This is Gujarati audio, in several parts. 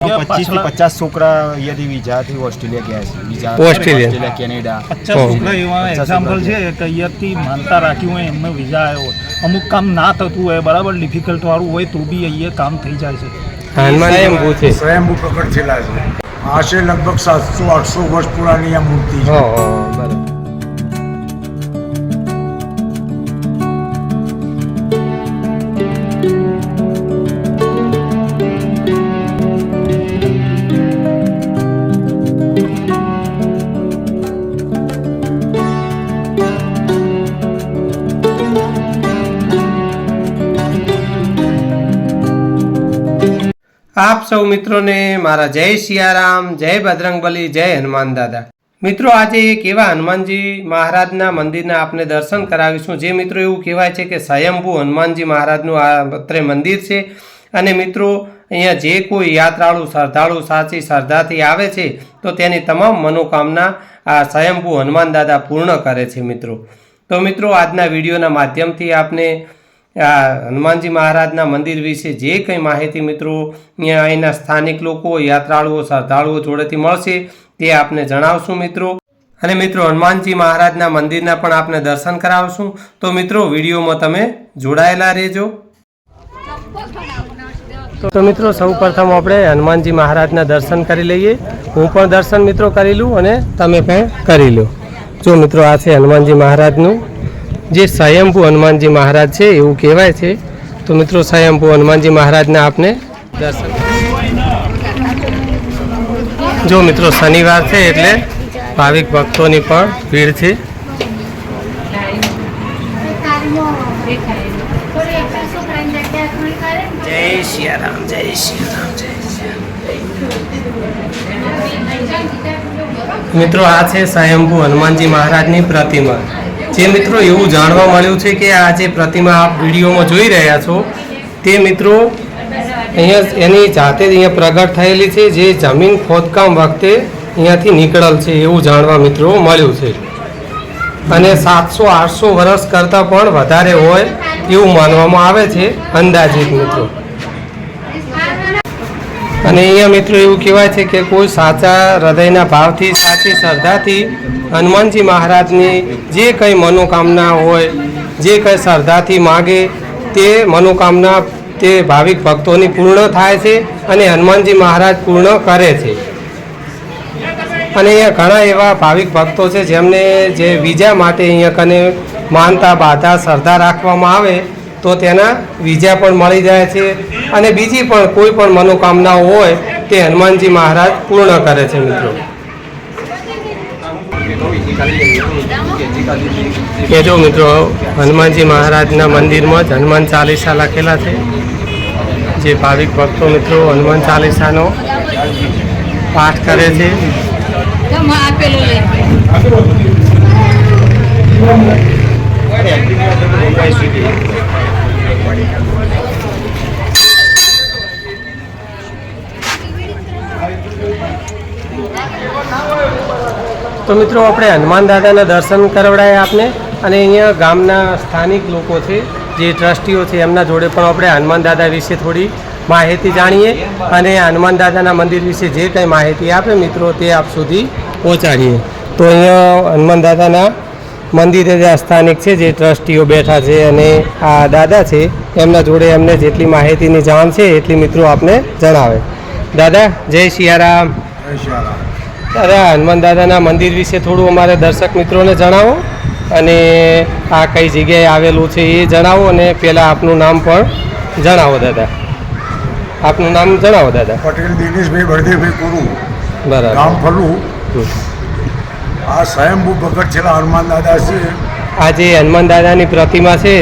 પચીસથી પચાસ છોકરા અહીંયાથી વિઝાથી ઓસ્ટ્રેલિયા ગયા છે. Visa Australia. Australia Canada. પચાસ છોકરા એવા એક્ઝામ્પલ છે કે અહીંયાથી માનતા રાખી હોય એમને વિઝા આવ્યો હોય. અમુક કામ ના થતું હોય બરાબર ડિફિકલ્ટ વાળું હોય તો બી અહીંયા કામ થઈ જાય છે. સ્વયંભૂ છે થયેલા છે. આશરે લગભગ સાતસો આઠસો વર્ષ પુરાની આ મૂર્તિ છે. બરાબર. આપ સૌ મિત્રોને મારા જય સિયારામ જય બજરંગબલી, જય હનુમાન દાદા. મિત્રો, આજે એક એવા હનુમાનજી મહારાજના મંદિરના આપણે દર્શન કરાવીશું. જે મિત્રો એવું કહેવાય છે કે સ્વયંભૂ હનુમાનજી મહારાજનું આ અત્રે મંદિર છે. અને મિત્રો, અહીંયા જે કોઈ યાત્રાળુ, શ્રદ્ધાળુ, સાચી શ્રદ્ધાથી આવે છે, તો તેની તમામ મનોકામના આ સ્વયંભૂ હનુમાન દાદા પૂર્ણ કરે છે મિત્રો. તો મિત્રો, આજના વિડીયોના માધ્યમથી આપને આ હનુમાનજી મહારાજના મંદિર વિશે જે કંઈ માહિતી મિત્રો અહીંના સ્થાનિક લોકો, યાત્રાળુઓ, શ્રદ્ધાળુઓ જોડેથી મળશે તે આપને જણાવશું મિત્રો. અને મિત્રો, હનુમાનજી મહારાજના મંદિરના પણ આપને દર્શન કરાવશું. તો મિત્રો, વિડીયોમાં તમે જોડાયેલા રહેજો. તો મિત્રો, સૌ પ્રથમ આપણે હનુમાનજી મહારાજના દર્શન કરી લઈએ. હું પણ દર્શન મિત્રો કરી લઉં અને તમે પણ કરી લો. જો મિત્રો, આ છે હનુમાનજી મહારાજનું જે સ્વયંભૂ હનુમાનજી મહારાજ છે, એવું કહેવાય છે. તો મિત્રો, સ્વયંભૂ હનુમાનજી મહારાજને આપને દર્શન. જો મિત્રો, શનિવાર છે એટલે ભાવિક ભક્તોની પણ ભીડ છે. મિત્રો, આ છે સ્વયંભૂ હનુમાનજી મહારાજની પ્રતિમા. જે મિત્રો એવું જાણવા મળ્યું છે કે આ જે પ્રતિમા આપ વિડીયોમાં જોઈ રહ્યા છો, તે મિત્રો અહીંયા એની જાતે જ અહીંયા પ્રગટ થયેલી છે, જે જમીન ખોદકામ વખતે અહીંયાથી નીકળેલ છે એવું જાણવા મિત્રો મળ્યું છે. અને સાતસો આઠસો વર્ષ કરતાં પણ વધારે હોય એવું માનવામાં આવે છે અંદાજિત મિત્રો. અને અહીંયા મિત્રો એવું કહેવાય છે કે કોઈ સાચા હૃદયના ભાવથી, સાચી શ્રદ્ધાથી હનુમાનજી મહારાજની જે કંઈ મનોકામના હોય, જે કંઈ શ્રદ્ધાથી માગે તે મનોકામના તે ભાવિક ભક્તોની પૂર્ણ થાય છે અને હનુમાનજી મહારાજ પૂર્ણ કરે છે. અને અહીંયા ઘણા એવા ભાવિક ભક્તો છે જેમને જે વિજા માટે અહીંયા કને માનતા, બાધા, શ્રદ્ધા રાખવામાં આવે તો તેના વિજા પણ મળી જાય છે અને બીજી પણ કોઈ પણ મનોકામનાઓ હોય તે હનુમાનજી મહારાજ પૂર્ણ કરે છે મિત્રો. કે જો મિત્રો, હનુમાનજી મહારાજના મંદિરમાં જ હનુમાન ચાલીસા લખેલા છે. જે ભાવિક ભક્તો મિત્રો હનુમાન ચાલીસાનો પાઠ કરે છે. આપેલો તો મિત્રો, આપણે હનુમાન દાદાના દર્શન કરવડાયા આપને અને અહીંયા ગામના સ્થાનિક લોકો છે જે ટ્રસ્ટીઓ છે, એમના જોડે પણ આપણે હનુમાન દાદા વિશે થોડી માહિતી જાણીએ અને હનુમાન દાદાના મંદિર વિશે જે કંઈ માહિતી આપે મિત્રો, તે આપ સુધી પહોંચાડીએ. તો અહીંયા હનુમાન દાદાના મંદિરે સ્થાનિક છે જે ટ્રસ્ટીઓ બેઠા છે અને આ દાદા છે એમના જોડે એમને જેટલી માહિતીની જાણ છે એટલી મિત્રો આપને જણાવે. દાદા જય સિયારામ. દાદા હનુમાન દાદાના મંદિર વિશે થોડું અમારે દર્શક મિત્રોને જણાવો અને આ કઈ જગ્યાએ આવેલું છે એ જણાવો અને પહેલાં આપનું નામ પણ જણાવો દાદા. આપનું નામ જણાવો દાદા. પટેલ દિનેશભાઈ બળદેવભાઈ ગુરુ. બરાબર. નામ ફલું. આ સ્વયંભૂ ભગત થયેલા હનુમાન દાદા છે. આ જે હનુમાન દાદાની પ્રતિમા છે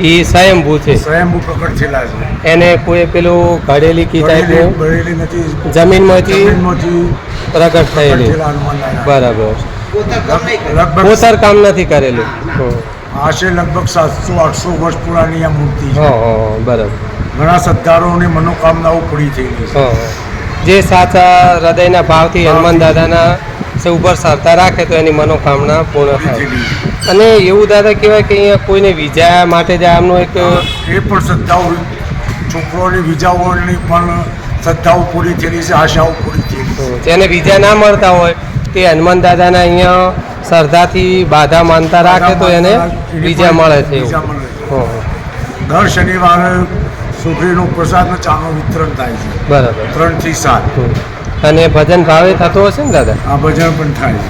એ સ્વયંભૂ છે. સ્વયંભૂ પ્રગટ થયેલા છે. એને કોઈ પેલું ઘડેલી કી બળેલી ઘડેલી નથી. જમીનમાંથી પ્રગટ થયેલી. બરાબર. કોતર કામ નથી કરેલું. આશરે લગભગ સાતસો આઠસો વર્ષ પુરાની આ મૂર્તિ છે. બરાબર. ઘણા સત્કારોની મનોકામનાઓ પૂરી થયેલી છે. હા. જે સાચા હૃદયના ભાવથી હનુમાન દાદાના સે ઉપર શ્રદ્ધા રાખે તો એની મનોકામના પૂર્ણ થાય. અને એવું દાદા કહેવાય કે અહીંયા કોઈને વિઝા માટે જ આમનો એક એ પણ શ્રદ્ધાઓ છોકરોની વિજાઓની પણ શ્રદ્ધાઓ પૂરી થયેલી છે આશાઓ પૂરી થયેલી જેને વિજા ના મળતા હોય તે હનુમાન દાદાના અહીંયા શ્રદ્ધાથી બાધા માનતા રાખે તો એને બીજા મળે છે દર શનિવારે સુખડીનો પ્રસાદનો ચાનો વિતરણ થાય છે. બરાબર. ત્રણથી સાત. અને ભજન ભાવે થતું હશે ને દાદા? આ ભજન પણ થાય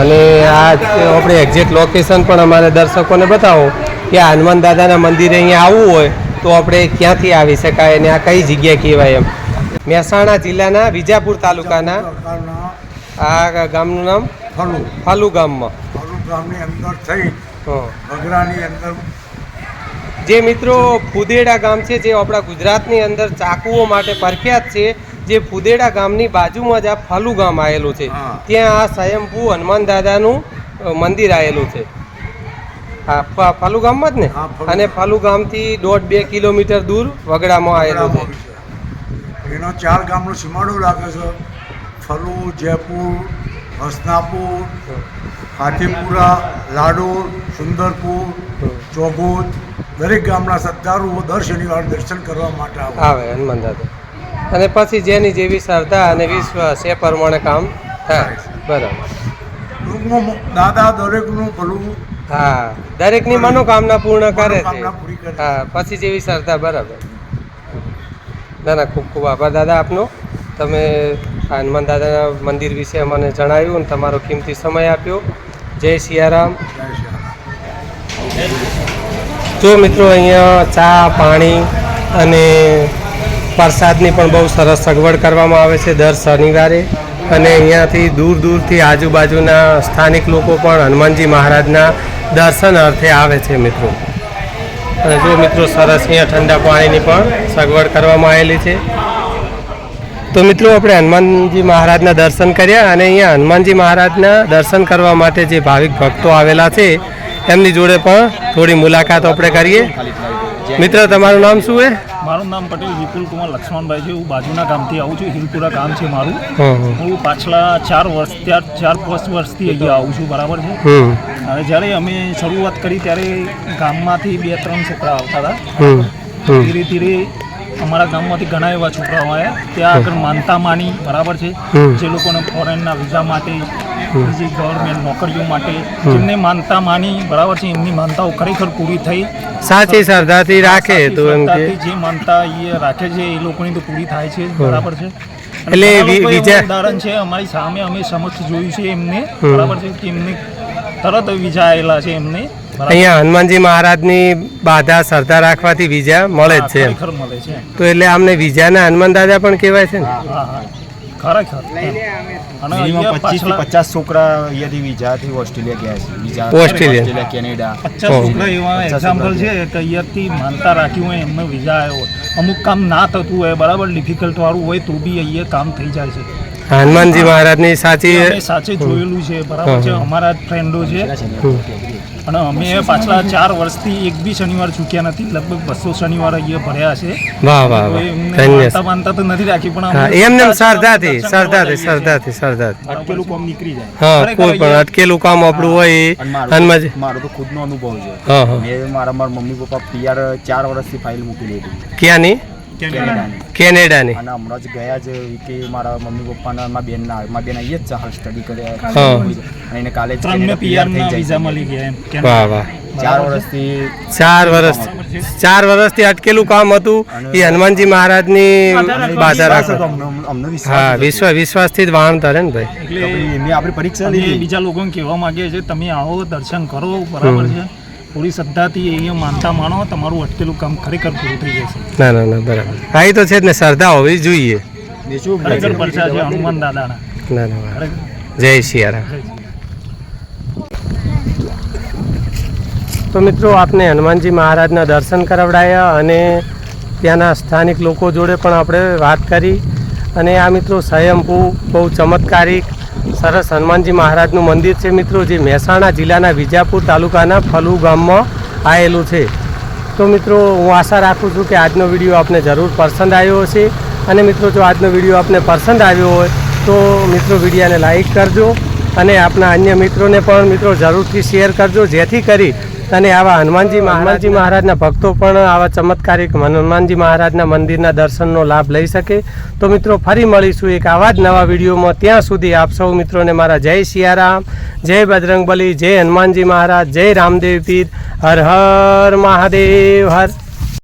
અને આ આપણે એક્ઝેક્ટ લોકેશન પણ અમારે દર્શકોને બતાવો કે હનુમાન દાદાના મંદિરે અહીંયા આવવું હોય તો આપણે ક્યાંથી આવી શકાય અને આ કઈ જગ્યા કહેવાય એમ. મહેસાણા જિલ્લાના વિજાપુર તાલુકાના આ ગામનું નામ? ફલુ. ફાલુ ગામમાં. ફલુ ગામની અંદર થઈ બગરાની અંદર. જે મિત્રો ફુદેડા ગામ છે જે આપણા ગુજરાતની અંદર ચાકુઓ માટે પ્રખ્યાત છે જે ફુદેડા ગામની બાજુમાં જ આ ફાલુ ગામ આવેલું છે. ત્યાં આ સ્વયંભૂ હનુમાન દાદાનું મંદિર આવેલું છે. હા ફાલુ ગામમાં જ ને? અને ફાલુ ગામથી દોઢ બે કિલોમીટર દૂર વગડામાં આવેલું છે. એનો ચાર ગામનો સીમાડો લાગે છે. ફલુ જયપુર હસનાપુર હાથીપુરા લાડોર સુંદરપુર ચોગોદ દરેક ગામના શ્રદ્ધાળુઓ દર શનિવારે દર્શન કરવા માટે આવે. આવે હનુમાન દાદા. અને પછી જેની જેવી શ્રદ્ધા અને વિશ્વાસ એ પ્રમાણે કામ થાય. બરાબર. દાદા દરેકનું ભલું હા દરેકની મનોકામના પૂર્ણ કરે છે. હા પછી જેવી શ્રદ્ધા બરાબર. ના ના ખૂબ ખૂબ આભાર દાદા આપનો. તમે હનુમાન દાદાના મંદિર વિશે અમને જણાવ્યું અને તમારો કિંમતી સમય આપ્યો. જય સિયારામ. જો મિત્રો અહીંયા ચા પાણી અને પ્રસાદની પણ બહુ સરસ સગવડ કરવામાં આવે છે દર શનિવારે. અને અહીંયાથી દૂર દૂરથી આજુબાજુના સ્થાનિક લોકો પણ હનુમાનજી મહારાજના દર્શન અર્થે આવે છે મિત્રો. અને જો મિત્રો સરસ અહીંયા ઠંડા પાણીની પણ સગવડ કરવામાં આવેલી છે. તો મિત્રો આપણે હનુમાનજી મહારાજના દર્શન કર્યા અને અહીંયા હનુમાનજી મહારાજના દર્શન કરવા માટે જે ભાવિક ભક્તો આવેલા છે, એમની જોડે પણ થોડી મુલાકાત આપણે કરીએ. મિત્ર, તમારું નામ શું છે મારું નામ પટેલ વિપુલ કુમાર લક્ષ્મણભાઈ છે. હું બાજુના ગામથી આવું છું. હિલપુરા ગામ છે મારું. હં પાછલા ચાર વર્ષ ત્યાર ચાર પાંચ વર્ષથી અહીંયા આવું છું. બરાબર છે? અને જ્યારે અમે શરૂઆત કરી ત્યારે ગામમાંથી બે ત્રણ છોકરા આવતા હતા. ધીરે ધીરે અમારા ગામમાંથી ઘણા એવા છોકરાઓ આવ્યા. ત્યાં આગળ માનતા માની બરાબર છે? જે લોકોને ફોરેનના વિઝા માટે બીજી ગવર્મેન્ટ નોકરીઓ માટે જેમને માનતા માની બરાબર છે એમની માનતાઓ ખરેખર પૂરી થઈ. સાચી શ્રદ્ધાથી રાખે તો એમ કે. જે માનતા એ રાખે છે એ લોકોની તો પૂરી થાય છે બરાબર છે. એટલે વિજય- ઉદાહરણ છે અમારી સામે અમે સમક્ષ જોયું છે એમને બરાબર છે કે એમને તરત વિજા આવેલા છે એમને અહીંયા હનુમાનજી મહારાજની બાધા શ્રદ્ધા રાખવાથી વિજા મળે જ છે તો એટલે આમને વિજાના હનુમાન દાદા પણ કહેવાય છે ને? ખરેખર. અને અહીંયા પચીસથી પચાસ છોકરા અહીંયાથી વિઝાથી ઓસ્ટ્રેલિયા ગયા છે. Visa Australia. Australia Canada. પચાસ છોકરા એવા એક્ઝામ્પલ છે. કે અહીંયાથી માનતા રાખી હોય એમને વિઝા આવ્યો હોય. અમુક કામ ના થતું હોય બરાબર ડિફિકલ્ટ વાળું હોય તો બી અહીંયા કામ થઈ જાય છે. હનુમાનજી મહારાજની સાચી સાચે જોયેલું છે બરાબર છે. અમારા જ ફ્રેન્ડો છે. અને અમે પાછલા ચાર વર્ષથી એક બી શનિવાર ચૂક્યા નથી. લગભગ બસો શનિવાર અહીંયા ભર્યા છે. વાહ વાહ વાહ. માનતા તો નથી રાખી પણ એમને શ્રદ્ધાથી જઈએ શ્રદ્ધાથી શ્રદ્ધાથી. અટકેલું કામ નીકળી જાય. હા કોઈ પણ અટકેલું કામ આપણું હોય અને મારો તો- ખુદનો અનુભવ છે. મેં મારા મારા મમ્મી પપ્પા પીઆર ચાર વર્ષથી ફાઇલ મૂકી દીધી ક્યાંની? કેનેડાની. કેનેડાની. અને હમણાં જ ગયા જ કે મારા મમ્મી પપ્પાના મારા બેનના મારા બેન અહીંયા જ છે હાલ સ્ટડી કરે. અને એને કાલે જ PR થઈ ના વિઝા મળી ગયા એમ. વાહ વાહ. ચાર વર્ષથી ચાર વર્ષ ચાર વર્ષથી અટકેલું કામ હતું. એ હનુમાનજી મહારાજની બાધા રાખો. હા વિશ્વ વિશ્વાસ વિશ્વાસથી જ વાહન તરે ને ભાઈ. એટલે એમની આપણી પરીક્ષા બીજા લોકોને કહેવા માંગીએ છીએ તમે આવો દર્શન કરો બરાબર છે? પૂરી શ્રદ્ધાથી અહીંયા માનતા માનો તમારું અટકેલું કામ ખરેખર પૂરું થઈ જશે. ના ના ના બરાબર. હા એ તો છે જ ને શ્રદ્ધા હોવી જોઈએ. બીજું ખરેખર પરચા છે હનુમાન દાદાના. ના ના જય સિયારામ તો મિત્રો આપને હનુમાનજી મહારાજના દર્શન કરાવડાયા અને ત્યાંના સ્થાનિક લોકો જોડે પણ આપણે વાત કરી. અને આ મિત્રો સ્વયંભૂ બહુ ચમત્કારિક સરસ હનુમાનજી મહારાજનું મંદિર છે મિત્રો, જે મહેસાણા જિલ્લાના વિજાપુર તાલુકાના ફલુ ગામમાં આવેલું છે. તો મિત્રો, હું આશા રાખું છું કે આજનો વીડિયો આપને જરૂર પસંદ આવ્યો હશે. અને મિત્રો, જો આજનો વીડિયો આપને પસંદ આવ્યો હોય, તો મિત્રો, વિડીયાને લાઈક કરજો અને આપના અન્ય મિત્રોને પણ મિત્રો જરૂરથી શેર કરજો, જેથી કરી અને આવા હનુમાનજી હનુમાનજી મહારાજના ભક્તો પણ આવા ચમત્કારિક હનુમાનજી મહારાજના મંદિરના દર્શનનો લાભ લઈ શકે. તો મિત્રો, ફરી મળીશું એક આવા જ નવા વિડીયોમાં. ત્યાં સુધી આપ સૌ મિત્રોને મારા જય સિયારામ જય બજરંગબલી, જય હનુમાનજી મહારાજ, જય રામદેવ પીર. હર હર મહાદેવ, હર.